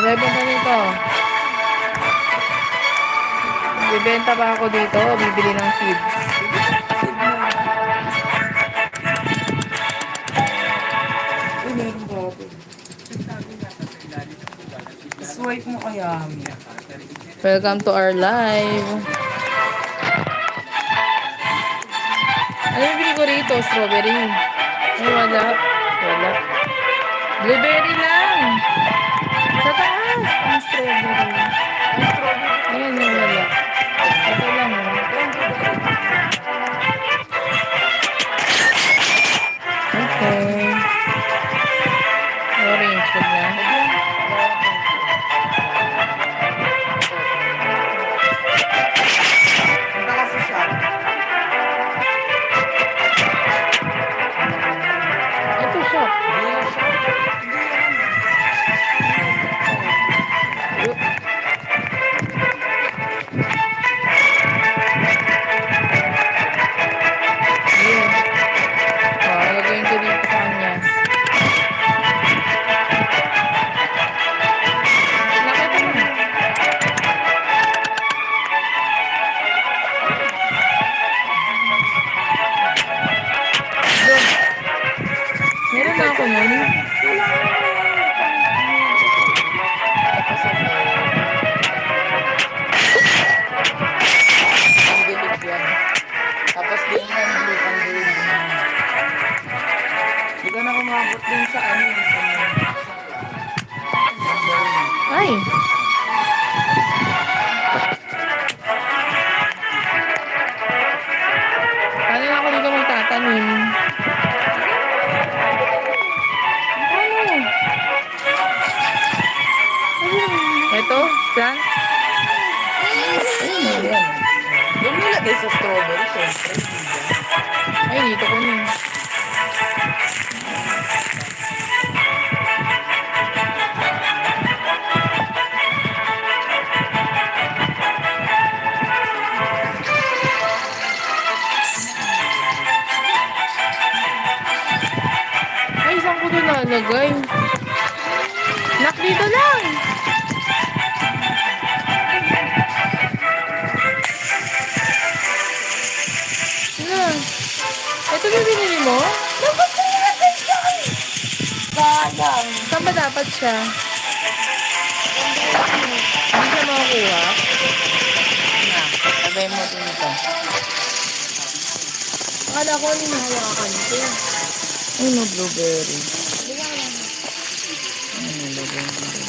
Nagbebenta nito. Bibenta pa ako dito. Bibili ng seeds. Ba? Swipe mo kaya. Welcome to our live. Ano yung bili ko rito? Strawberry. Ay, wala. Wala. Blueberry lang. Sayang. Saan ba dapat siya? Hindi siya makakuha? Na, lagay mo dito. Akala ko ano yung hawakan ko. Ay, no blueberry. Ay, no blueberry.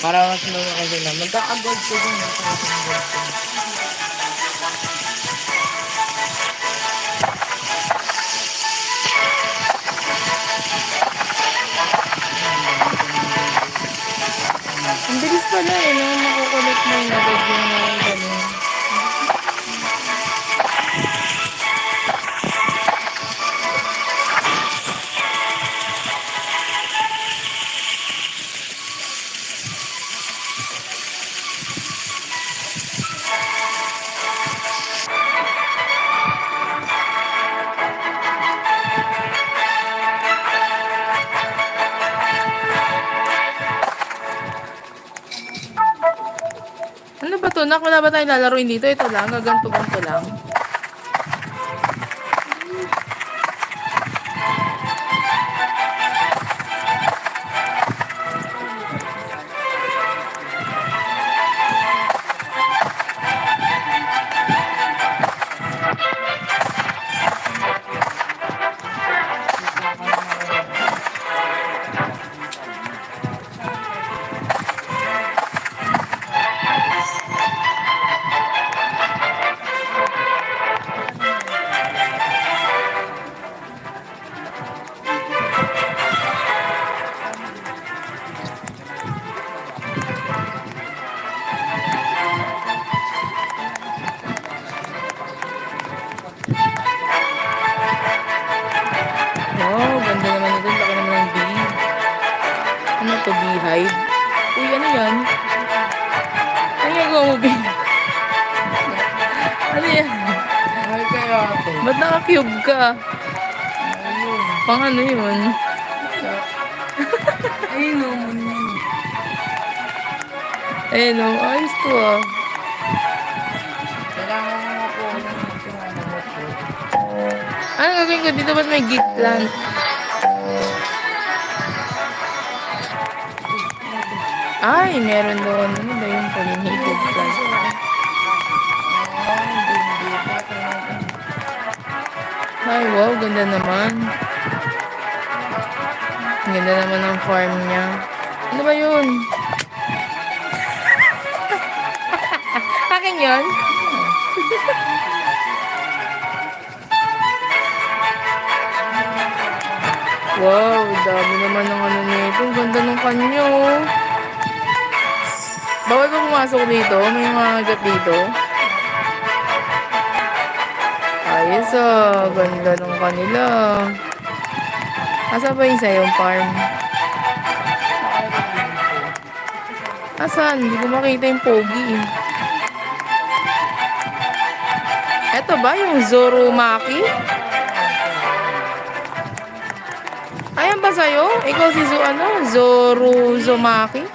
Para mas mga kasi na. Magkakagod ko din. Magkakagod ko. Ang eh, no? Makukulit mo yung agad yung Ano ba to? Nak, wala ba tayong lalaroin dito? Ito lang, gaganto-ganto lang. Naka-cube ka? Ayun. Pang ano yun? Ayun o, muna. Eh, no, ayos to ah. Kailangan mo nga po ng mo po. Ano gagawin ko dito? Ba't may gig plant? Ay, meron doon. Ano ba yung pollinated plant? Ay, wow, ganda naman. Ang Ganda naman ng farm niya. Ano ba yun? Akin yun? wow, dami naman ng ano nito. Ang ganda ng kanyo. Bawal ba pumasok dito? May mga agat dito? Ah, ganda ng kanila. Asa ba yung sa'yong farm? Asan? Hindi ko makita yung pogi. eh. Eto ba yung Zoromaki? Ayan ba sa'yo? Ikaw si Zo, ano? Zoruzomaki?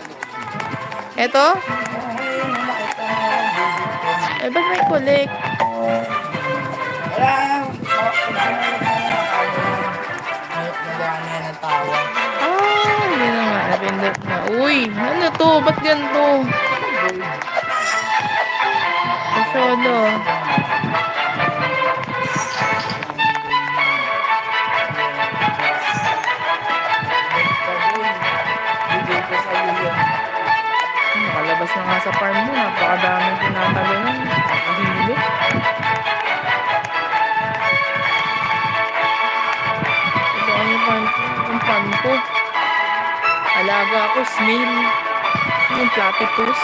Eto? Eh, ba't may collect? Uy, ano to? Ba't ganito? Masyado. Nakalabas na nga sa farm mo. Napakadaming tinatagalan. Nakahilo. Ito ang farm ko. Ko. Alaga ako, snail. Yung platypus.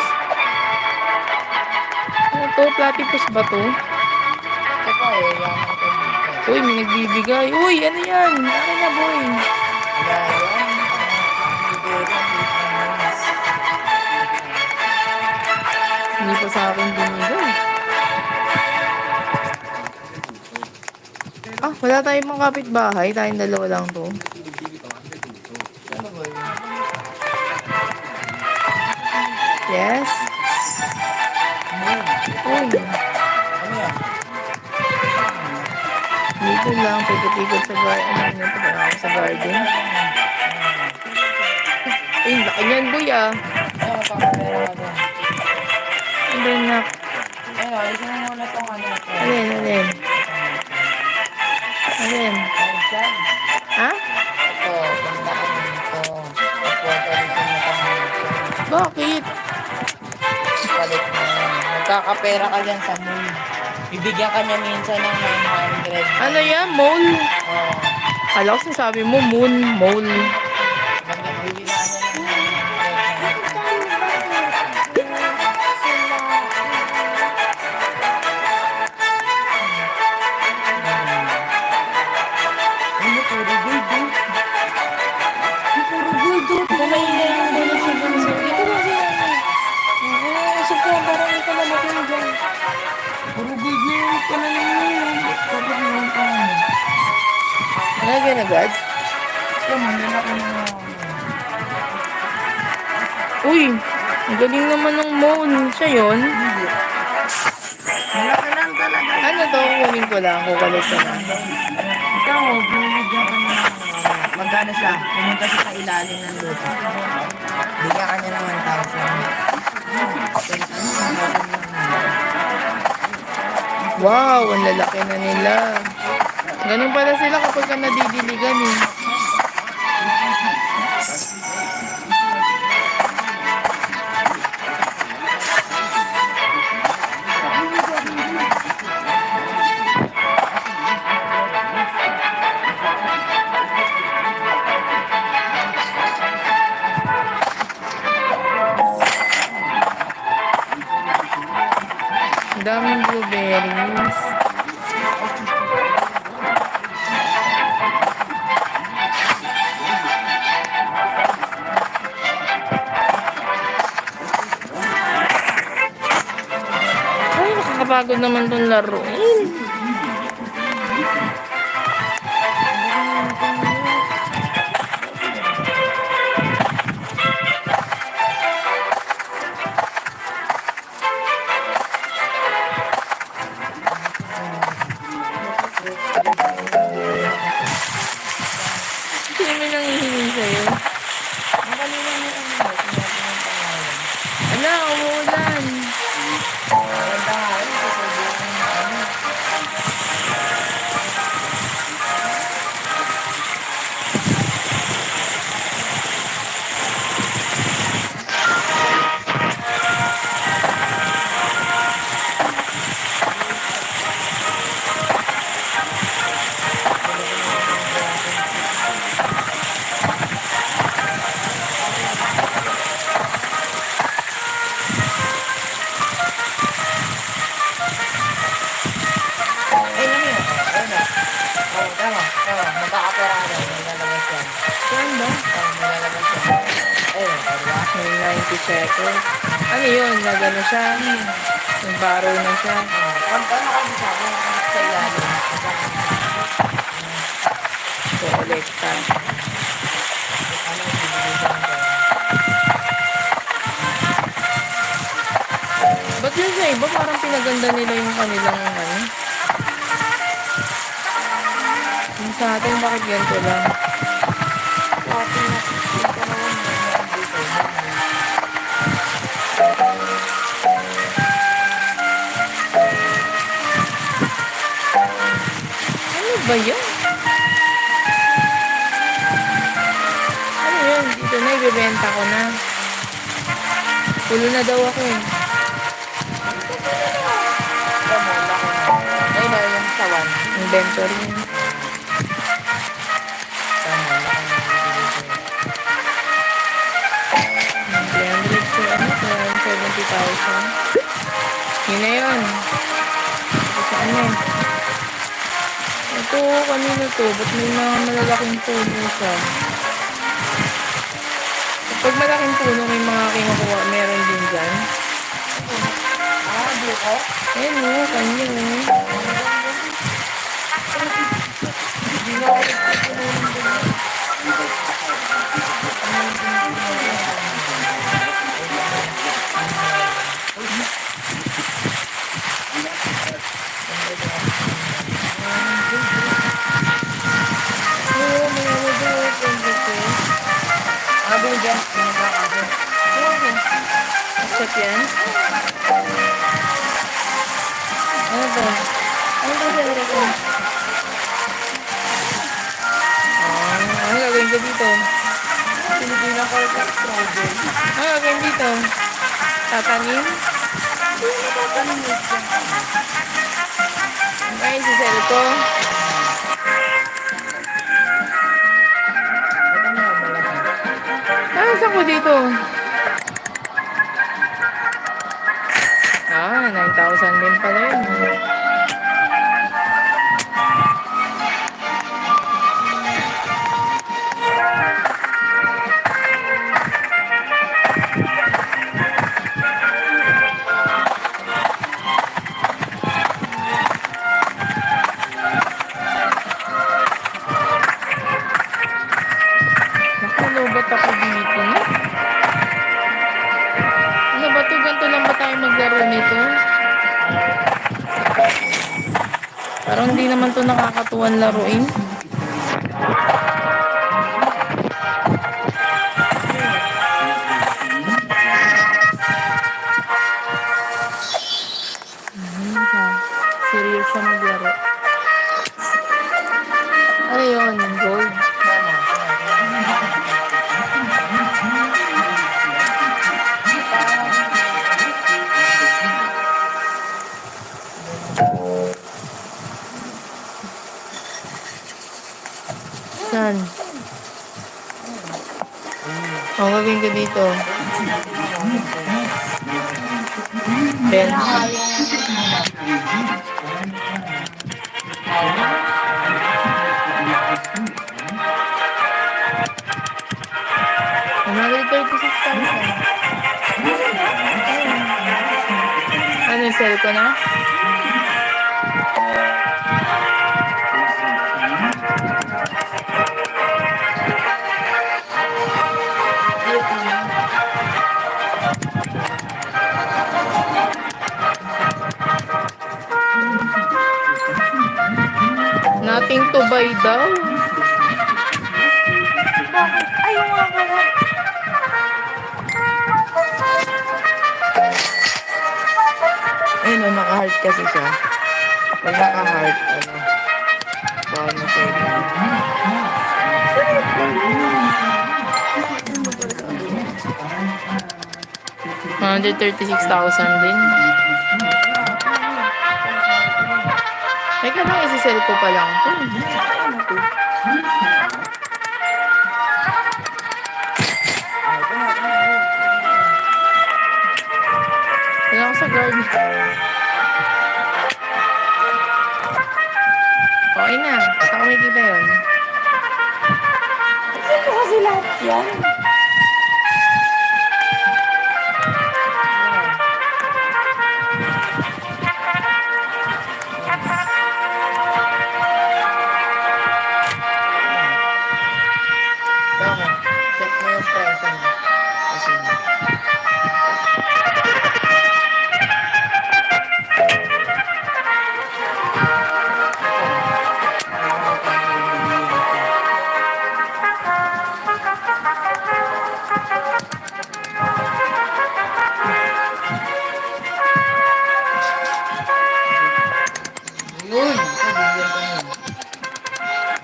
Ano to? Platypus ba to? Ito pa eh, yaman ko dito. Uy, may nagbibigay. Uy, ano yan? Akin na, boy. Yan. Ko. Hindi pa sa akin binigay. Ah, wala tayong mga kapitbahay. Tayong dalawa lang to. Yes. Uy, Ano dito lang. Pagkakikot sa garden. Ano? Pagkakikot ako sa garden. Uy, laki niyan, boy ah. Ano. Ano na? Ayun, alisin mo muna tong ano. Alin, alin? Alin? Ha? Ito, ganda ka dito. Tapos, alisin mo ano. Bakit? Palit mo yan. Magkakapera ka dyan sa moon. Bibigyan ka niya minsan ng 900. Ano yan? Mole? Oo. Kala ko sinasabi mo, moon, mole. Galing naman ng mole. Siya yun? Hindi. Malaki lang talaga. Ano to? Kunin ko lang. Kukulit ko lang. Ikaw, binibigyan ka ano, magkano siya? Pumunta siya sa ilalim ng lupa. Bigyan ka niya ng 1,000. Wow, ang lalaki na nila. Ganun pala sila kapag ka nadidiligan eh. Nakakapagod naman tong laruin. 90 seconds. Ano yun? Nagano siya? Nag-borrow na siya. Pag ano ka sa akin, sa ilalim. Kolekta. Sa akin? Ba't yun sa iba? Parang pinaganda nila yung kanilang ano. Yung sa atin, bakit ganito lang? Ba yun? Ano yun? Dito na, ibibenta ko na. Pulo na daw ako eh. Na. Yung sawan. Inventory yun. Tama, laki na bibigay sa'yo. 300 sa? 370,000. Yun na yun. Sa ano eh. Ito, kanina to. Ba't may mga malalaking puno siya? Kapag malaking puno, may mga kinukuha. Meron din dyan. Ah, buko? Ayun o, kanya o. Hindi na ako dyan. Accept yan? Ano to? Ano to sa ko? Ah, ano gagawin ko dito? Pilipina ko sa strawberry. Ano gagawin dito? Tatanim? Ay, sisel ko. Ito Ah, saan ko dito? Ah, 9,000 din pala yun. Maglaro nito? Parang hindi naman to nakakatuwan laruin. 136,000. Ano yung sell ko na? Nothing to buy daw. Naka-heart kasi siya. Pag naka-heart, ano, bawal mo siya i- Hundred thirty-six thousand din. Teka lang, isi-sell ko pa lang to.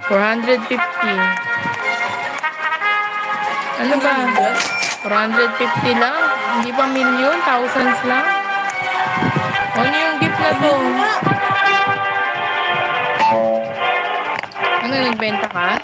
450. Ano ba? 450 lang? Hindi pa million? Thousands lang? Ano yung gift na to? Ano, nagbenta ka?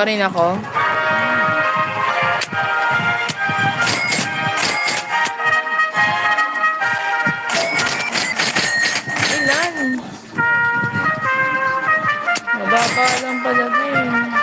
Kuha rin ako. Ilan? Mababa lang pala din.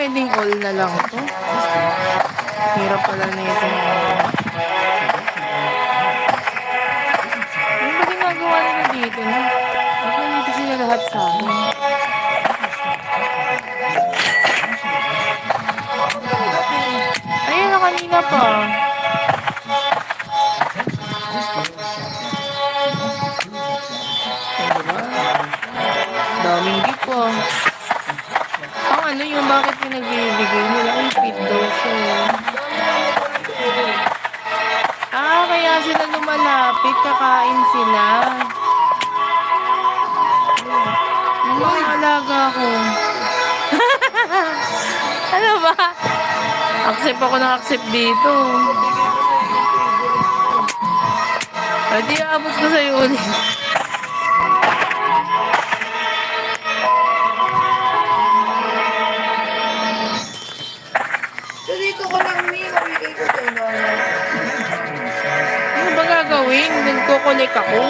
Pwedeng all na lang to? Hirap pala na ito. Ano ba ginagawa nila dito? No? Bakit nandito sila lahat sa akin? Ayun na kanina pa. Daming gift po. Ang ano yung bakit pinagbibigay nila? Ay, fit daw siya. Ah, kaya sila lumalapit. Kakain sila. Yung mga alaga ko. ano ba? Accept ako ng accept dito. Pwede abot ko sa'yo ulit. Nagkukulik ako?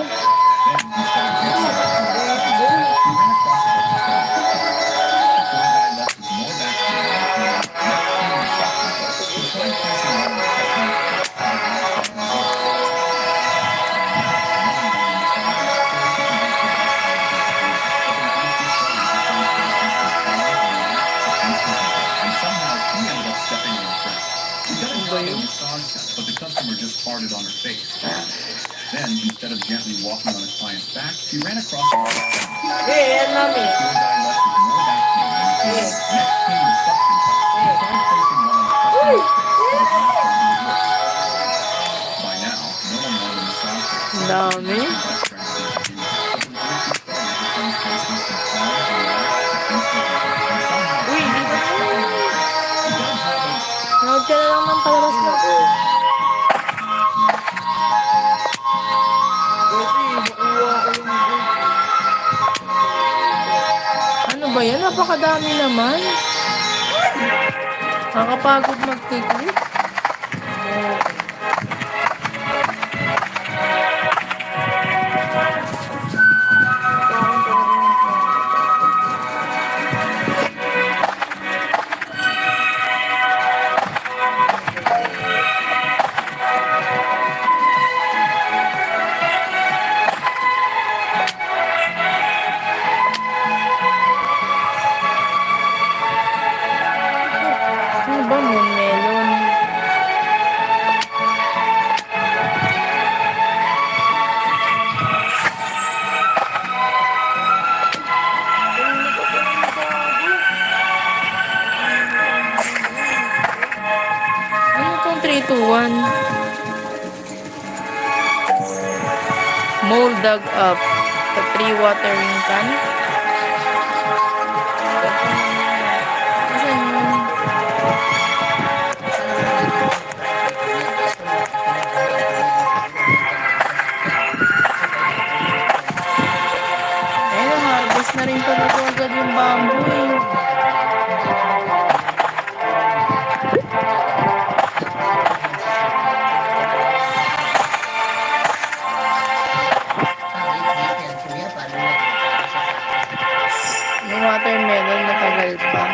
She ran across. Hey, I love it. Napakadami naman. Nakakapagod mag-click. Watering can. Watermelon matagal pa.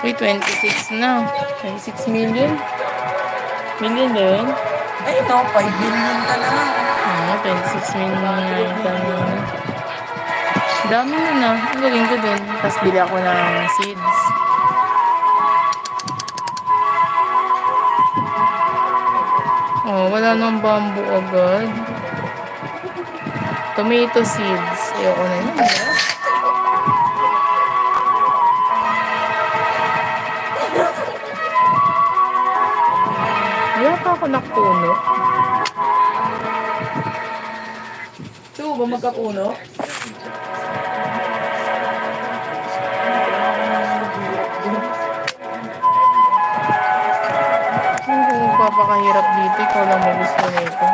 Uy, 26 na. 26 million. Million? Ay, ito, 5 billion ka na. Ah, Oo, 26 million na yun. Dami na na. Ang gawin ko dun. Tapos bili ako ng seeds. Oh, wala nang bamboo agad. Tomato seeds. Ayoko na yun. Ayoko. ako nakapuno? Two ba magkapuno? Hindi ko papakahirap dito. Ikaw lang magusto nito.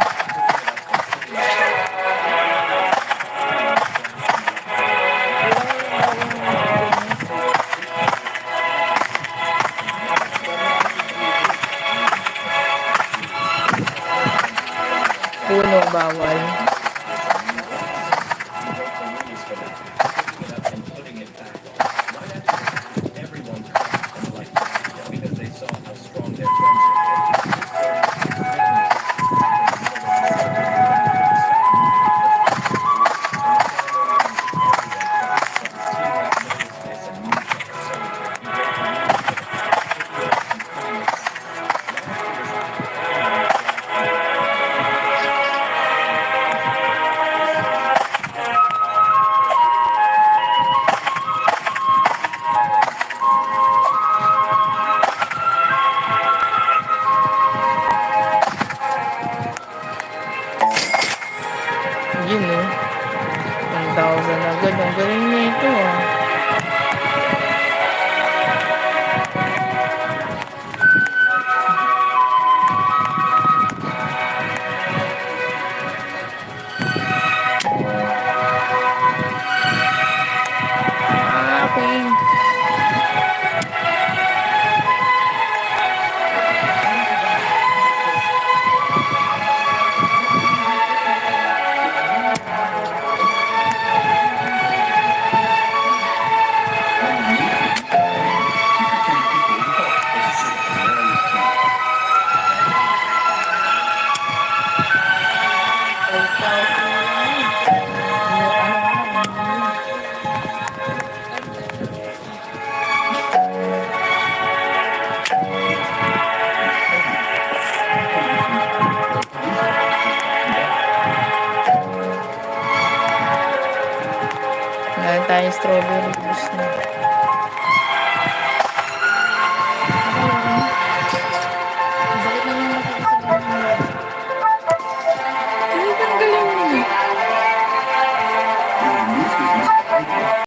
我